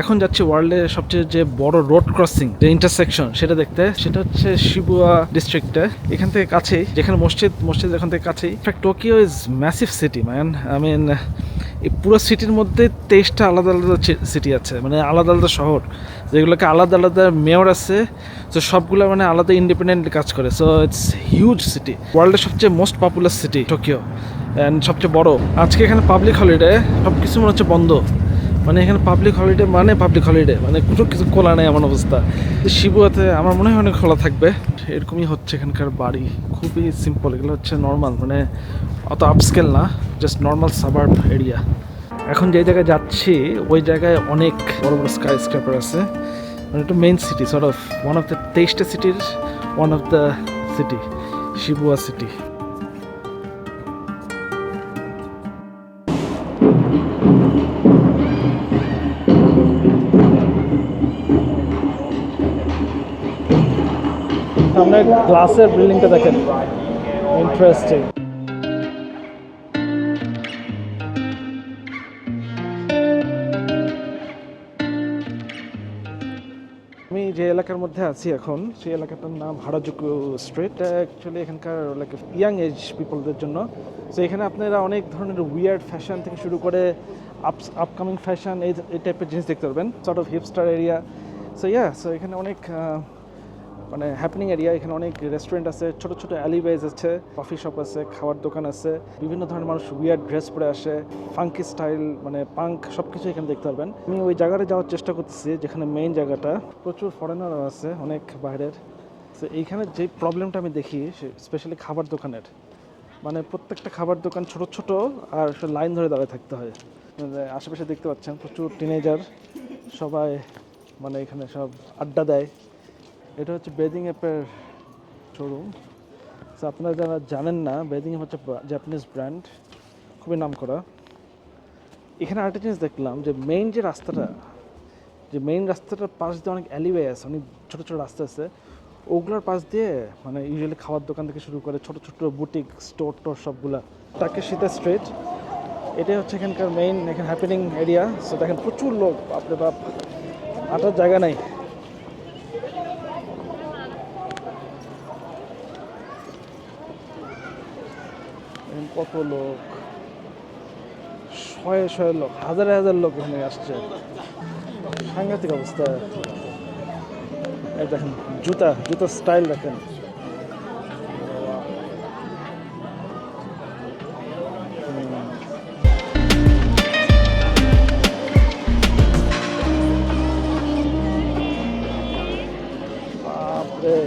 এখন যাচ্ছি ওয়ার্ল্ডের সবচেয়ে যে বড় রোড ক্রসিং যে ইন্টারসেকশন সেটা দেখতে, সেটা হচ্ছে শিবুয়া ডিস্ট্রিক্টে এখান থেকে কাছেই, যেখানে মসজিদ মসজিদ এখান থেকে কাছেই। In fact Tokyo is massive city man I mean এই পুরো সিটির মধ্যে তেইশটা আলাদা আলাদা সিটি আছে মানে আলাদা আলাদা শহর, যেগুলোকে আলাদা আলাদা মেয়র আছে। তো সবগুলো মানে আলাদা ইন্ডিপেন্ডেন্ট কাজ করে। সো ইটস হিউজ সিটি ওয়ার্ল্ডের সবচেয়ে most popular city Tokyo and সবচেয়ে বড়। আজকে এখানে পাবলিক হলিডে সব কিছু মনে হচ্ছে বন্ধ। মানে এখানে পাবলিক হলিডে মানে পাবলিক হলিডে মানে কোনো কিছু খোলা নেই এমন অবস্থা। শিবুয়াতে আমার মনে হয় অনেক খোলা থাকবে। এরকমই হচ্ছে এখানকার বাড়ি। খুবই সিম্পল এগুলো হচ্ছে নর্মাল মানে অত আপস্কেল না জাস্ট নর্মাল সাবার্ব এরিয়া এখন যে জায়গায় যাচ্ছি, ওই জায়গায় অনেক বড় বড় স্কাই স্ক্র্যাপার আছে। মানে একটু main city sort of one of the তেইশটা সিটির one of the city Shibuya city সামনে গ্লাসের বিল্ডিংটা দেখেন। ইন্টারেস্টিং আমি যে এলাকার মধ্যে আছি এখন, সেই এলাকাটার নাম হারাজুকু স্ট্রিট। অ্যাকচুয়ালি এখানকার লাইক ইয়াং এজ পিপলদের জন্য। তো এখানে আপনারা অনেক ধরনের উইয়ার্ড ফ্যাশন থেকে শুরু করে আপস আপকামিং ফ্যাশন এই টাইপের জিনিস দেখতে পারবেন। Sort of hipster area so yeah so এখানে অনেক মানে হ্যাপেনিং এরিয়া এখানে অনেক রেস্টুরেন্ট আছে, ছোট ছোট অ্যালিওয়েজ আছে কফি শপ আছে খাওয়ার দোকান আছে, বিভিন্ন ধরনের মানুষ উইয়ার ড্রেস পরে আসে ফাঙ্কি স্টাইল মানে পাঙ্ক সব কিছু এখানে দেখতে পারবেন। আমি ওই জায়গাটা যাওয়ার চেষ্টা করতেছি, যেখানে মেইন জায়গাটা। প্রচুর ফরেনার আছে, অনেক বাইরের। তো এইখানে যে প্রবলেমটা আমি দেখি স্পেশালি খাবার দোকানের। মানে প্রত্যেকটা খাবার দোকান ছোট ছোট, আর লাইন ধরে দাঁড়িয়ে থাকতে হয়। মানে আশেপাশে দেখতে পাচ্ছেন, প্রচুর টিনেজার সবাই মানে এখানে সব আড্ডা দেয়। এটা হচ্ছে বেদিং অ্যাপের শোরুম তো আপনারা যারা জানেন না, বেদিং অ্যাপ হচ্ছে জাপানিজ ব্র্যান্ড খুবই নাম করা এখানে আরেকটা জিনিস দেখলাম যে মেইন যে রাস্তাটা, যে মেইন রাস্তাটার পাশ দিয়ে অনেক অ্যালিওয়ে আছে, অনেক ছোটো ছোটো রাস্তা আছে। ওগুলোর পাশ দিয়ে মানে ইউজুয়ালি খাওয়ার দোকান থেকে শুরু করে ছোটো ছোটো বুটিক স্টোর টোর সবগুলা তাকে শীতা স্ট্রিট এটাই হচ্ছে এখানকার মেইন এখানে হ্যাপেনিং এরিয়া সো দেখেন প্রচুর লোক, বাপরে বাপ। হাঁটার জায়গা নাই। কত লোক? শয়ে শয়ে লোক, হাজার হাজার লোক এখানে আসছে। সাংঘাতিক অবস্থা। দেখেন, জুতা, জুতার স্টাইল দেখেন।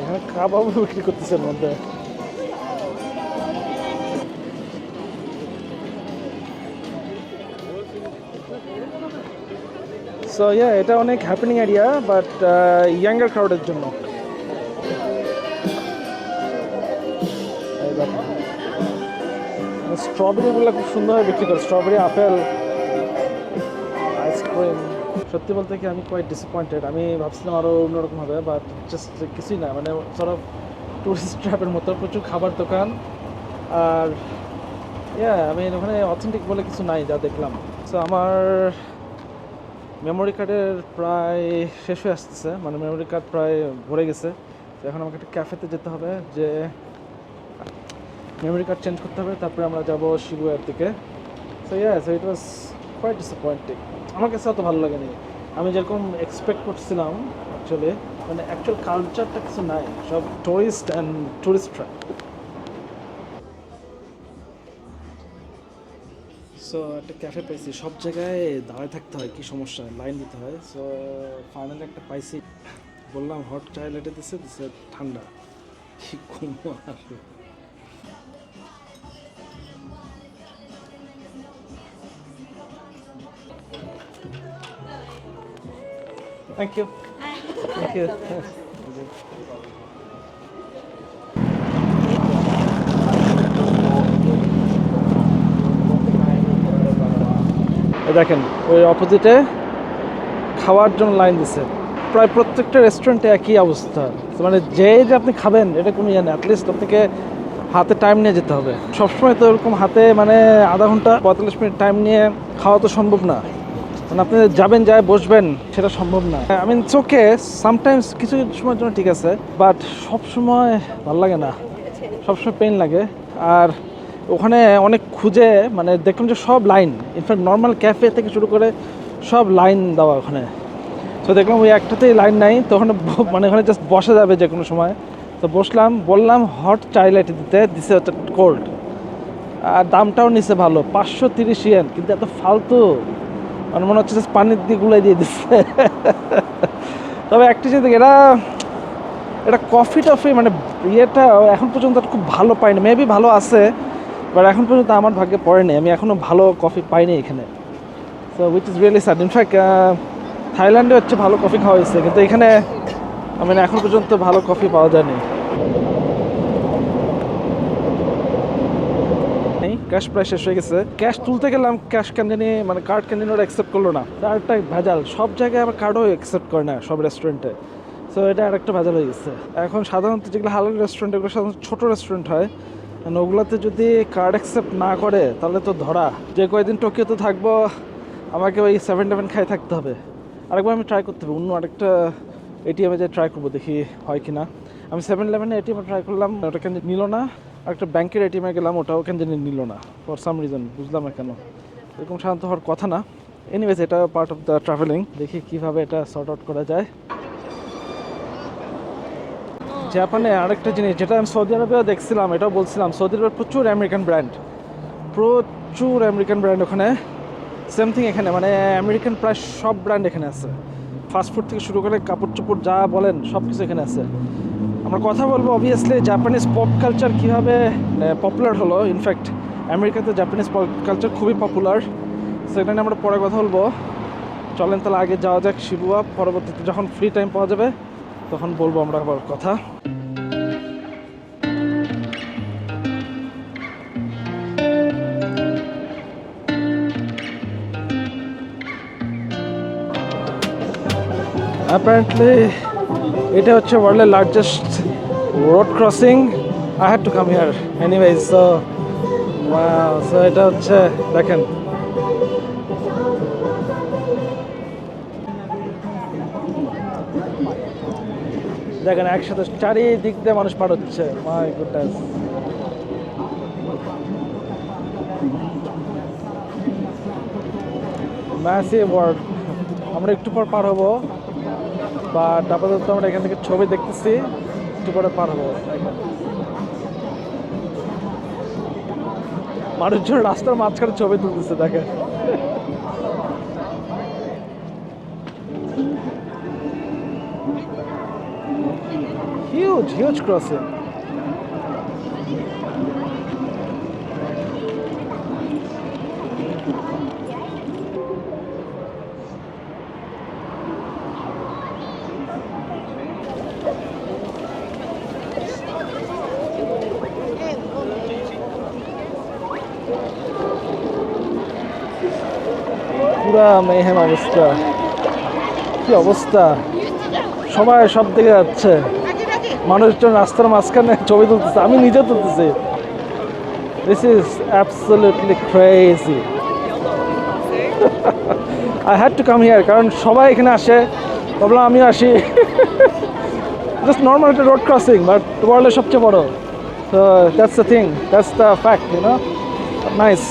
এখানে কাবাবও বিক্রি করতেছে এর মধ্যে সো ইয়া এটা অনেক হ্যাপেনিং এরিয়া বাট ইয়াঙ্গার ক্রাউডের জন্য। স্ট্রবেরিগুলো খুব সুন্দরভাবে বিক্রি করে। স্ট্রবেরি আপেল আইসক্রিম সত্যি বলতে কি, আমি কোয়াইট ডিসঅ্যাপয়েন্টেড আমি ভাবছিলাম আরও অন্যরকম হবে বাট জাস্ট কিছুই না। মানে সরব টুরিস্ট ট্র্যাপের মতো। প্রচুর খাবার দোকান। আর ইয়া আমি ওখানে অথেন্টিক বলে কিছু নাই, যা দেখলাম। সো আমার মেমোরি কার্ডের প্রায় শেষ হয়ে আসতেছে মানে মেমোরি কার্ড প্রায় ভরে গেছে। তো এখন আমাকে একটা ক্যাফেতে যেতে হবে, যে মেমোরি কার্ড চেঞ্জ করতে হবে, তারপরে আমরা যাব শিবুয়ার দিকে। So yeah so it was quite disappointing আমার কাছে অত ভালো লাগেনি। আমি যেরকম এক্সপেক্ট করছিলাম অ্যাকচুয়ালি মানে অ্যাকচুয়াল কালচারটা কিছু নাই, সব টুরিস্ট অ্যান্ড টুরিস্টরা সো একটা ক্যাফে পাইছি। সব জায়গায় দাঁড়ায় থাকতে হয় কি সমস্যা? লাইন দিতে হয়। সো ফাইনালি একটা পাইছি। বললাম হট চাই লেটে দিছে দিছে ঠান্ডা। কি করব আর? থ্যাংক ইউ থ্যাংক ইউ দেখেন, ওই অপোজিটে খাওয়ার জন্য লাইন দিছে। প্রায় প্রত্যেকটা রেস্টুরেন্টে একই অবস্থা। মানে যে যে আপনি খাবেন, এটা কোনো ইয়ে না। অ্যাটলিস্ট আপনাকে হাতে টাইম নিয়ে যেতে হবে। সবসময় তো এরকম হাতে মানে আধা ঘণ্টা, পঁয়তাল্লিশ মিনিট টাইম নিয়ে খাওয়া তো সম্ভব না। মানে আপনি যাবেন, যায় বসবেন, সেটা সম্ভব না। আই মিন চোখে সামটাইমস কিছু সময়ের জন্য ঠিক আছে বাট সব সময় ভালো লাগে না। সবসময় পেন লাগে। আর ওখানে অনেক খুঁজে মানে দেখলাম যে সব লাইন ইনফ্যাক্ট নর্মাল ক্যাফে থেকে শুরু করে সব লাইন দেওয়া ওখানে। তো দেখলাম ওই একটাতেই লাইন নাই, তো ওখানে মানে ওখানে জাস্ট বসা যাবে যে কোনো সময়। তো বসলাম, বললাম হট চাই লাইট দিতে দিছে হচ্ছে কোল্ড আর দামটাও নিছে ভালো, পাঁচশো তিরিশ ইয়েন কিন্তু এত ফালতু। মানে মনে হচ্ছে পানির দিয়ে গুলাই দিয়ে দিচ্ছে তবে একটি জিনিস এরা এটা কফি টফি মানে ইয়েটা এখন পর্যন্ত খুব ভালো পাইনি। মেবি ভালো আছে বাট এখন পর্যন্ত আমার ভাগ্যে পড়েনি আমি এখনও ভালো কফি পাইনি এখানে। So which is really sad in fact থাইল্যান্ডে হচ্ছে ভালো কফি খাওয়া হয়েছে। কিন্তু এখানে আমি এখন পর্যন্ত ভালো কফি পাওয়া যায়নি। ক্যাশ প্রায় শেষ হয়ে গেছে। ক্যাশ তুলতে গেলাম ক্যাশ ক্যান্ডিনে মানে কার্ড ক্যান্ডিন ওরা অ্যাকসেপ্ট করল না। আরেকটা ভেজাল। সব জায়গায় আবার কার্ডও অ্যাকসেপ্ট করে না, সব রেস্টুরেন্টে সো এটা আরেকটা ভেজাল হয়ে গেছে। এখন সাধারণত যেগুলো হালাল রেস্টুরেন্ট এগুলো সাধারণত ছোটো রেস্টুরেন্ট হয়। And ওগুলোতে যদি কার্ড অ্যাকসেপ্ট না করে, তাহলে তো ধরা। যে কয়েকদিন টোকিওতে থাকব, আমাকে ওই সেভেন টেভেন খাই থাকতে হবে। আরেকবার আমি ট্রাই করতে হবে। অন্য আরেকটা এটিএমে যে ট্রাই করব, দেখি হয় কি না আমি সেভেন ইলেভেনে এটিএমে ট্রাই করলাম, ওটা কেন নিল না। একটা ব্যাংকের এটিএমে গেলাম, ওটাও কেন জানি নিল না ফর সাম রিজন বুঝলাম না কেন। এরকম সাধারণত হওয়ার কথা না। এনিওয়েজ এটা পার্ট অফ দ্য ট্রাভেলিং দেখি কীভাবে এটা সর্ট আউট করা যায়। জাপানে আরেকটা জিনিস, যেটা আমি সৌদি আরবেও দেখছিলাম, এটাও বলছিলাম, সৌদি আরবে প্রচুর আমেরিকান ব্র্যান্ড। প্রচুর আমেরিকান ব্র্যান্ড ওখানে। সেম থিং এখানে মানে আমেরিকান প্রায় সব ব্র্যান্ড এখানে আছে। ফাস্টফুড থেকে শুরু করে কাপড় চোপড় যা বলেন সব কিছু এখানে আছে। আমরা কথা বলব অবভিয়াসলি জাপানিজ পপ কালচার কীভাবে পপুলার হলো। ইনফ্যাক্ট আমেরিকাতে জাপানিজ পপ কালচার খুবই পপুলার সেটা নিয়ে আমরা পরে কথা বলব। চলেন তাহলে আগে যাওয়া যাক শিবুয়া, পরবর্তীতে যখন ফ্রি টাইম পাওয়া যাবে তখন বলব আমরা আবার কথা। অ্যাপারেন্টলি এটা হচ্ছে ওয়ার্ল্ডের largest road crossing I had to come here anyways so so এটা হচ্ছে, দেখেন দেখেন একসাথে চারিদিক দিয়ে মানুষ পার হচ্ছে। মাই গুডনেস ম্যাসিভ ওয়ার্ড আমরা একটু পর পার হব। বাট আপাতত আমরা এখান থেকে ছবি দেখতেছি। একটু পরে পার হব। মানুষজন রাস্তার মাঝখানে ছবি তুলতেছে, দেখেন। হিউজ হিউজ ক্রসিং পুরা মেহেম অবস্থা কি অবস্থা? সবাই সব দিকে যাচ্ছে। মানুষজন রাস্তার মাঝখানে ছবি তুলতেছে, আমি নিজে তুলতেছি। This is absolutely crazy I had to come here কারণ সবাই এখানে আসে ভাবলাম আমিও আসি। জাস্ট নর্মাল একটা রোড ক্রসিং বাট ওয়ার্ল্ডের সবচেয়ে বড়। তো that's the thing that's the fact you know nice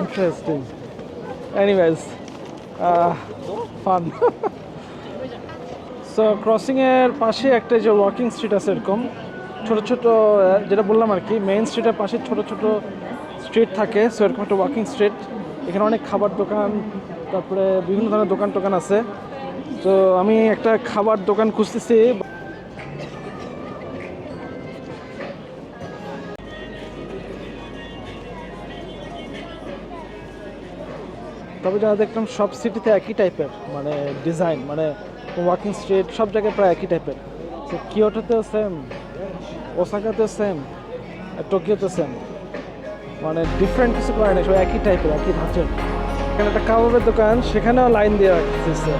interesting anyways fun so ক্রসিংয়ের পাশে একটা যে ওয়াকিং স্ট্রিট আছে এরকম, ছোট ছোট যেটা বললাম আর কি মেইন স্ট্রিটের পাশে ছোট ছোট স্ট্রিট থাকে সো এরকম একটা ওয়াকিং স্ট্রিট এখানে অনেক খাবার দোকান, তারপরে বিভিন্ন ধরনের দোকান টোকান আছে। তো আমি একটা খাবার দোকান খুঁজতেছি তবে যারা দেখলাম সব সিটিতে একই টাইপের মানে ডিজাইন মানে ওয়াকিং স্ট্রিট সব জায়গায় প্রায় একই টাইপের তো সেম ওসাকাতেও সেম টোকিওতে সেম মানে ডিফারেন্ট কিছু করে না সব একই টাইপের একই ধাঁচের। এখানে একটা কাবাবের দোকান, সেখানেও লাইন দিয়ে রাখতেছে